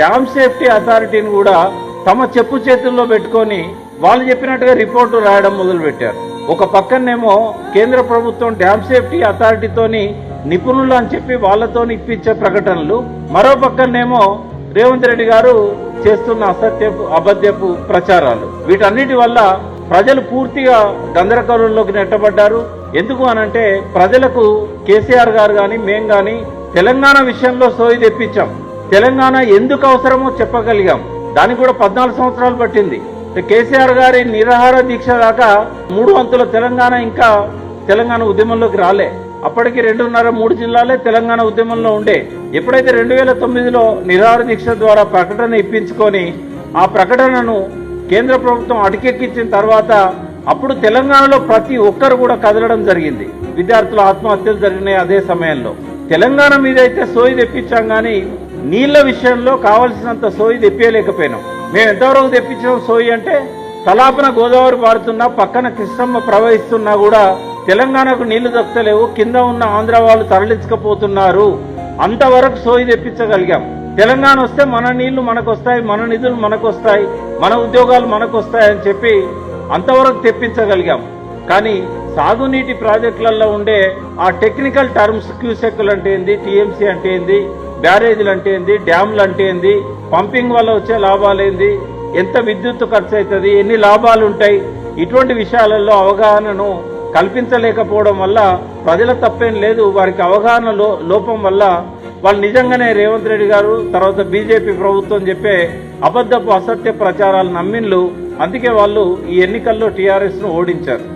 Dam safety అథారిటీని కూడా తమ చెప్పు చేతుల్లో పెట్టుకొని వాళ్ళు చెప్పినట్టుగా రిపోర్టు రాయడం మొదలుపెట్టారు. ఒక పక్కనేమో కేంద్ర ప్రభుత్వం డ్యామ్ సేఫ్టీ అథారిటీతోని నిపుణులు అని చెప్పి వాళ్ళతో ఇప్పించే ప్రకటనలు మరో పక్కనేమో రేవంత్ రెడ్డి గారు చేస్తున్న అసత్యపు అబద్ధపు ప్రచారాలు. వీటన్నిటి వల్ల ప్రజలు పూర్తిగా గందరగోళంలోకి నెట్టబడ్డారు. ఎందుకు అనంటే ప్రజలకు కేసీఆర్ గారు కానీ మేం కానీ తెలంగాణ విషయంలో సోయి తెప్పించాం. తెలంగాణ ఎందుకు అవసరమో చెప్పగలిగాం. దానికి కూడా పద్నాలుగు సంవత్సరాలు పట్టింది. కేసీఆర్ గారి నిరాహార దీక్ష దాకా మూడు వంతుల తెలంగాణ ఇంకా తెలంగాణ ఉద్యమంలోకి రాలే. అప్పటికి రెండున్నర మూడు జిల్లాలే తెలంగాణ ఉద్యమంలో ఉండే. ఎప్పుడైతే రెండు వేల తొమ్మిదిలో నిరాహార దీక్ష ద్వారా ప్రకటన ఇప్పించుకొని ఆ ప్రకటనను కేంద్ర ప్రభుత్వం అటకెక్కించిన తర్వాత అప్పుడు తెలంగాణలో ప్రతి ఒక్కరు కూడా కదలడం జరిగింది. విద్యార్థుల ఆత్మహత్యలు జరిగినాయి అదే సమయంలో. తెలంగాణ మీద అయితే సోయి తెప్పించాం కానీ నీళ్ళ విషయంలో కావలసినంత సోయి తెప్పియలేకపోయినాం. మేము ఎంతవరకు తెప్పించాం సోయి అంటే తలాపన గోదావరి పారుతున్నా పక్కన కృష్ణమ్మ ప్రవహిస్తున్నా కూడా తెలంగాణకు నీళ్ళు దొక్కలేవు కింద ఉన్న ఆంధ్ర వాళ్ళు తరలించకపోతున్నారు. అంతవరకు సోయి తెప్పించగలిగాం. తెలంగాణ వస్తే మన నీళ్ళు మనకు వస్తాయి మన నిధులు మనకు వస్తాయి మన ఉద్యోగాలు మనకు వస్తాయి అని చెప్పి అంతవరకు తెప్పించగలిగాం. కానీ సాగునీటి ప్రాజెక్టులలో ఉండే ఆ టెక్నికల్ టర్మ్స్ క్యూసెక్లు అంటే ఏంది టీఎంసీ అంటే ఏంది బ్యారేజీలు అంటే ఏంది? డ్యామ్లు అంటే ఏంది? పంపింగ్ వల్ల వచ్చే లాభాలు ఏంది? ఎంత విద్యుత్ ఖర్చు అవుతుంది ఎన్ని లాభాలు ఉంటాయి ఇటువంటి విషయాలలో అవగాహనను కల్పించలేకపోవడం వల్ల ప్రజల తప్పేం లేదు. వారికి అవగాహన లోపం వల్ల వాళ్ళు నిజంగానే రేవంత్ రెడ్డి గారు తర్వాత బీజేపీ ప్రభుత్వం చెప్పే అబద్ధపు అసత్య ప్రచారాలు నమ్మిన్లు అందుకే వాళ్ళు ఈ ఎన్నికల్లో టీఆర్ఎస్ను ఓడించారు.